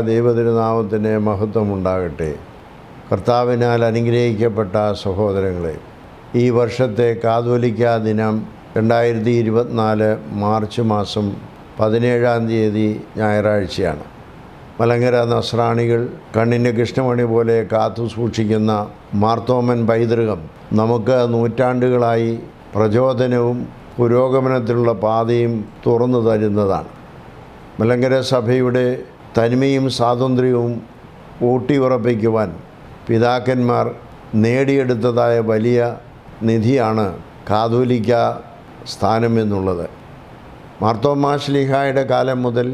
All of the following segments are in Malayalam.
ദൈവതിരുനാമത്തിന് മഹത്വമുണ്ടാകട്ടെ. കർത്താവിനാൽ അനുഗ്രഹിക്കപ്പെട്ട സഹോദരങ്ങളെ ഈ വർഷത്തെ കാതോലിക്ക ദിനം രണ്ടായിരത്തി ഇരുപത്തിനാല് മാർച്ച് മാസം പതിനേഴാം തീയതി ഞായറാഴ്ചയാണ്. മലങ്കര നസ്രാണികൾ കണ്ണിന്റെ കൃഷ്ണമണി പോലെ കാത്തു സൂക്ഷിക്കുന്ന മാർത്തോമൻ പൈതൃകം നമുക്ക് നൂറ്റാണ്ടുകളായി പ്രചോദനവും പുരോഗമനത്തിനുള്ള പാതയും തുറന്നു തരുന്നതാണ്. മലങ്കര സഭയുടെ തനിമയും സ്വാതന്ത്ര്യവും ഊട്ടിയുറപ്പിക്കുവാൻ പിതാക്കന്മാർ നേടിയെടുത്തതായ വലിയ നിധിയാണ് കാതോലിക്ക സ്ഥാനം എന്നുള്ളത്. മാർത്തോമാശ്ലിഹായുടെ കാലം മുതൽ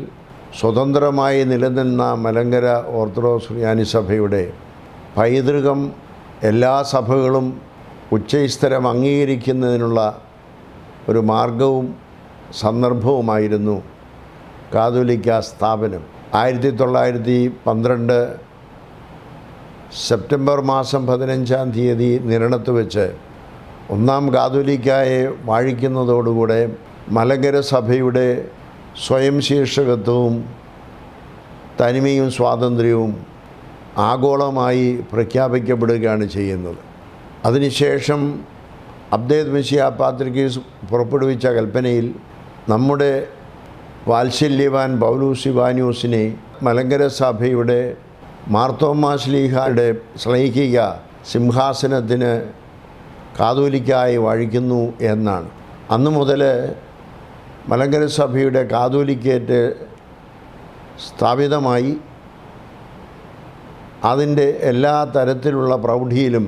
സ്വതന്ത്രമായി നിലനിന്ന മലങ്കര ഓർത്തഡോക്സ് സഭയുടെ പൈതൃകം എല്ലാ സഭകളും ഉച്ചൈസ്തരം അംഗീകരിക്കുന്നതിനുള്ള ഒരു മാർഗവും സന്ദർഭവുമായിരുന്നു കാതോലിക്ക സ്ഥാപനം. ആയിരത്തി തൊള്ളായിരത്തി പന്ത്രണ്ട് സെപ്റ്റംബർ മാസം പതിനഞ്ചാം തീയതി നിരണത്ത് വെച്ച് ഒന്നാം കാതോലിക്കായെ വാഴിക്കുന്നതോടുകൂടെ മലങ്കര സഭയുടെ സ്വയം ശീർഷകത്വവും തനിമയും സ്വാതന്ത്ര്യവും ആഗോളമായി പ്രഖ്യാപിക്കപ്പെടുകയാണ് ചെയ്യുന്നത്. അതിനുശേഷം അബ്ദേദ് മിഷിയ പാത്രികീസ് പുറപ്പെടുവിച്ച കൽപ്പനയിൽ നമ്മുടെ വാത്സല്യവാൻ പൗലൂസിവാന്യൂസിനെ മലങ്കര സഭയുടെ മാർത്തോമാശ്ലീഹയുടെ സ്നേഹിക സിംഹാസനത്തിന് കാതോലിക്കായി വഴിക്കുന്നു എന്നാണ്. അന്നു മുതൽ മലങ്കര സഭയുടെ കാതോലിക്കേറ്റ് സ്ഥാപിതമായി. അതിന്റെ എല്ലാ തരത്തിലുള്ള പ്രൗഢിയിലും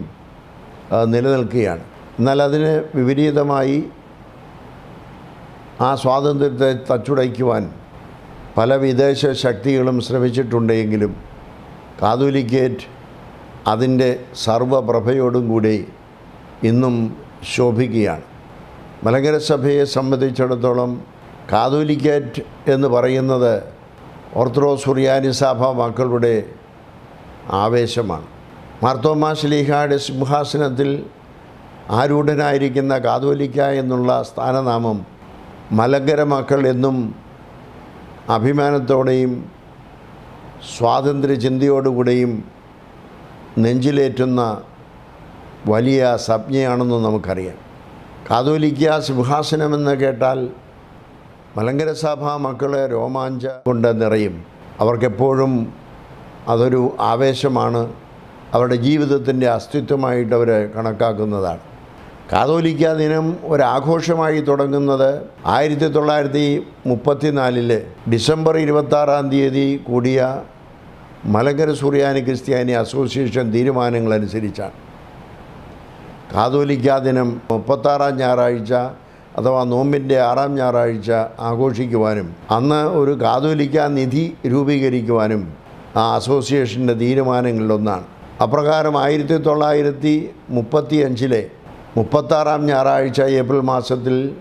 നിലനിൽക്കുകയാണ്. എന്നാൽ അതിന് വിപരീതമായി ആ സ്വാതന്ത്ര്യത്തെ തച്ചുടയ്ക്കുവാൻ പല വിദേശ ശക്തികളും ശ്രമിച്ചിട്ടുണ്ടെങ്കിലും കാതോലിക്കേറ്റ് അതിന്റെ സർവപ്രഭയോടും കൂടി ഇന്നും ശോഭിക്കുകയാണ്. മലങ്കര സഭയെ സംബന്ധിച്ചിടത്തോളം കാതോലിക്കേറ്റ് എന്ന് പറയുന്നത് ഓർത്തഡോക്സ് സുറിയാനി സഭ മക്കളുടെ ആവേശമാണ്. മാർത്തോമാ ശ്ലീഹയുടെ സിംഹാസനത്തിൽ ആരൂഢനായിരിക്കുന്ന കാതോലിക്ക എന്നുള്ള സ്ഥാനനാമം മലങ്കര മക്കൾ എന്നും അഭിമാനത്തോടെയും സ്വാതന്ത്ര്യ ചിന്തയോടുകൂടെയും നെഞ്ചിലേറ്റുന്ന വലിയ സംജ്ഞയാണെന്ന് നമുക്കറിയാം. കാതോലിക്ക സിംഹാസനമെന്ന് കേട്ടാൽ മലങ്കര സഭാ മക്കളെ രോമാഞ്ച കൊണ്ട് നിറയും അവർക്കെപ്പോഴും അതൊരു ആവേശമാണ്. അവരുടെ ജീവിതത്തിന്റെ അസ്തിത്വമായിട്ട് അവർ കണക്കാക്കുന്നതാണ്. കാതോലിക്ക ദിനം ഒരാഘോഷമായി തുടങ്ങുന്നത് ആയിരത്തി തൊള്ളായിരത്തി മുപ്പത്തിനാലിൽ ഡിസംബർ ഇരുപത്താറാം തീയതി കൂടിയ മലങ്കര സുറിയാനി ക്രിസ്ത്യാനി അസോസിയേഷൻ തീരുമാനങ്ങളനുസരിച്ചാണ്. കാതോലിക്ക ദിനം മുപ്പത്താറാം ഞായറാഴ്ച അഥവാ നോമ്പിന്റെ ആറാം ഞായറാഴ്ച ആഘോഷിക്കുവാനും അന്ന് ഒരു കാതോലിക്ക നിധി രൂപീകരിക്കുവാനും ആ അസോസിയേഷന്റെ തീരുമാനങ്ങളിലൊന്നാണ്. അപ്രകാരം ആയിരത്തി തൊള്ളായിരത്തി മുപ്പത്തി അഞ്ചിലെ മുപ്പത്താറാം ഞായറാഴ്ച ഏപ്രിൽ മാസത്തിൽ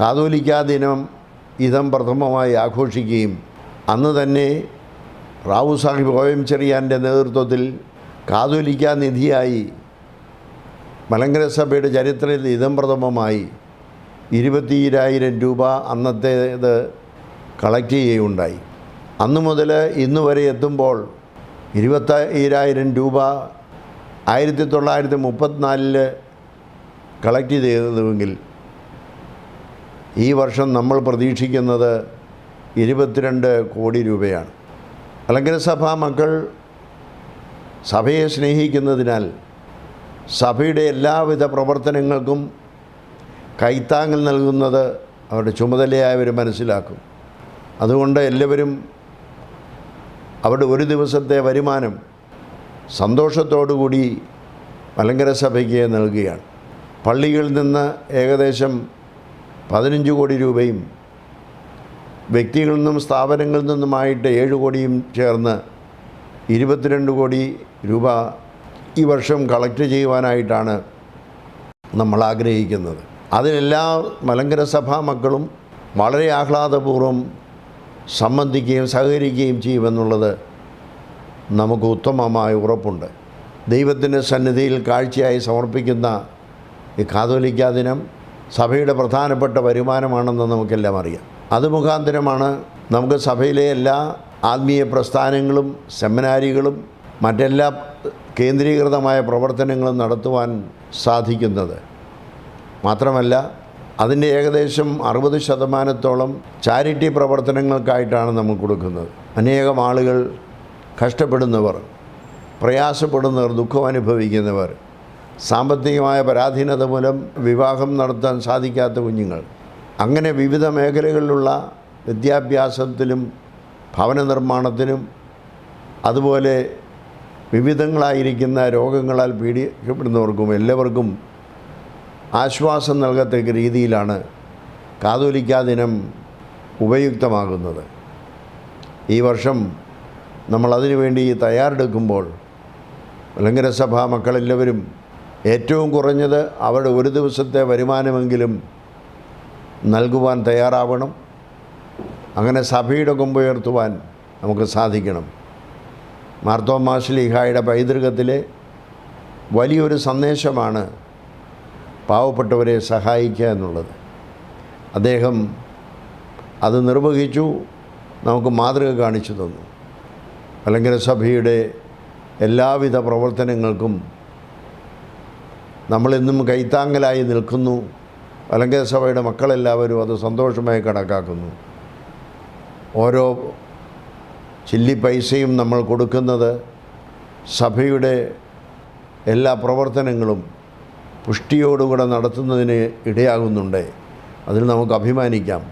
കാതോലിക്കാ ദിനം ഇതം പ്രഥമമായി ആഘോഷിക്കുകയും അന്ന് തന്നെ റാവു സാഹിബ് എം ചെറിയാന്റെ നേതൃത്വത്തിൽ കാതോലിക്ക നിധിയായി മലങ്കര സഭയുടെ ചരിത്രത്തിൽ ഇതം പ്രഥമമായി ഇരുപത്തിയിരായിരം രൂപ അന്നത്തേത് കളക്ട് ചെയ്യുകയുണ്ടായി. അന്ന് മുതൽ ഇന്ന് വരെ എത്തുമ്പോൾ ഇരുപത്തയ്യായിരം രൂപ ആയിരത്തി തൊള്ളായിരത്തി മുപ്പത്തിനാലിൽ കളക്ട് ചെയ്തതുമെങ്കിൽ ഈ വർഷം നമ്മൾ പ്രതീക്ഷിക്കുന്നത് ഇരുപത്തിരണ്ട് കോടി രൂപയാണ്. മലങ്കര സഭാ മക്കൾ സഭയെ സ്നേഹിക്കുന്നതിനാൽ സഭയുടെ എല്ലാവിധ പ്രവർത്തനങ്ങൾക്കും കൈത്താങ്ങൽ നൽകുന്നത് അവരുടെ ചുമതലയായവർ മനസ്സിലാക്കും. അതുകൊണ്ട് എല്ലാവരും അവരുടെ ഒരു ദിവസത്തെ വരുമാനം സന്തോഷത്തോടുകൂടി മലങ്കര സഭയ്ക്ക് നൽകുകയാണ്. പള്ളികളിൽ നിന്ന് ഏകദേശം പതിനഞ്ച് കോടി രൂപയും വ്യക്തികളിൽ നിന്നും സ്ഥാപനങ്ങളിൽ നിന്നുമായിട്ട് ഏഴ് കോടിയും ചേർന്ന് ഇരുപത്തിരണ്ട് കോടി രൂപ ഈ വർഷം കളക്ട് ചെയ്യുവാനായിട്ടാണ് നമ്മൾ ആഗ്രഹിക്കുന്നത്. അതിനെല്ലാ മലങ്കര സഭാ മക്കളും വളരെ ആഹ്ലാദപൂർവം സംബന്ധിക്കുകയും സഹകരിക്കുകയും ചെയ്യുമെന്നുള്ളത് നമുക്ക് ഉത്തമമായ ഉറപ്പുണ്ട്. ദൈവത്തിന്റെ സന്നിധിയിൽ കാഴ്ചയായി സമർപ്പിക്കുന്ന ഈ കാതോലിക്ക ദിനം സഭയുടെ പ്രധാനപ്പെട്ട വരുമാനമാണെന്ന് നമുക്കെല്ലാം അറിയാം. അത് മുഖാന്തരമാണ് നമുക്ക് സഭയിലെ എല്ലാ ആത്മീയ പ്രസ്ഥാനങ്ങളും സെമിനാരികളും മറ്റെല്ലാ കേന്ദ്രീകൃതമായ പ്രവർത്തനങ്ങളും നടത്തുവാൻ സാധിക്കുന്നത്. മാത്രമല്ല അതിന്റെ ഏകദേശം അറുപത് ശതമാനത്തോളം ചാരിറ്റി പ്രവർത്തനങ്ങൾക്കായിട്ടാണ് നമ്മൾ കൊടുക്കുന്നത്. അനേകം ആളുകൾ കഷ്ടപ്പെടുന്നവർ പ്രയാസപ്പെടുന്നവർ ദുഃഖം അനുഭവിക്കുന്നവർ സാമ്പത്തികമായ പരാധീനത മൂലം വിവാഹം നടത്താൻ സാധിക്കാത്ത കുഞ്ഞുങ്ങൾ. അങ്ങനെ വിവിധ മേഖലകളിലുള്ള വിദ്യാഭ്യാസത്തിലും ഭവന നിർമ്മാണത്തിനും അതുപോലെ വിവിധങ്ങളായിരിക്കുന്ന രോഗങ്ങളാൽ പീഡിക്കപ്പെടുന്നവർക്കും എല്ലാവർക്കും ആശ്വാസം നൽകത്തക്ക രീതിയിലാണ് കാതോലിക്കാ ദിനം ഉപയുക്തമാകുന്നത്. ഈ വർഷം നമ്മൾ അതിനു വേണ്ടി തയ്യാറെടുക്കുമ്പോൾ മലങ്കര സഭ മക്കളെല്ലാവരും ഏറ്റവും കുറഞ്ഞത് അവരുടെ ഒരു ദിവസത്തെ വരുമാനമെങ്കിലും നൽകുവാൻ തയ്യാറാവണം. അങ്ങനെ സഭയുടെ കൊമ്പുയർത്തുവാൻ നമുക്ക് സാധിക്കണം. മാർത്തോമാശ്ലീഹായുടെ പൈതൃകത്തിലെ വലിയൊരു സന്ദേശമാണ് പാവപ്പെട്ടവരെ സഹായിക്കുക എന്നുള്ളത്. അദ്ദേഹം അത് നിർവഹിച്ചു നമുക്ക് മാതൃക കാണിച്ചു തന്നു. മലങ്കര സഭയുടെ എല്ലാവിധ പ്രവർത്തനങ്ങൾക്കും നമ്മളിന്നും കൈത്താങ്ങലായി നിൽക്കുന്നു. മലങ്കര സഭയുടെ മക്കളെല്ലാവരും അത് സന്തോഷമായി കണക്കാക്കുന്നു. ഓരോ ചില്ലി പൈസയും നമ്മൾ കൊടുക്കുന്നത് സഭയുടെ എല്ലാ പ്രവർത്തനങ്ങളും പുഷ്ടിയോടുകൂടെ നടത്തുന്നതിന് ഇടയാകുന്നുണ്ട്. അതിൽ നമുക്ക് അഭിമാനിക്കാം.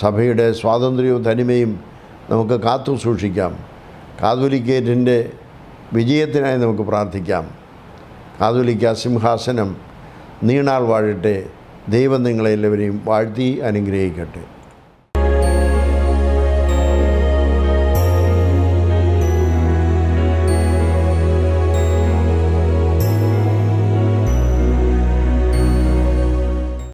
സഭയുടെ സ്വാതന്ത്ര്യവും തനിമയും നമുക്ക് കാത്തു സൂക്ഷിക്കാം. കാതോലിക്കേറ്റിന്റെ വിജയത്തിനായി നമുക്ക് പ്രാർത്ഥിക്കാം. കാതോലിക്ക സിംഹാസനം നീണാൾ വാഴട്ടെ ദൈവം നിങ്ങളെല്ലാവരെയും വാഴ്ത്തി അനുഗ്രഹിക്കട്ടെ.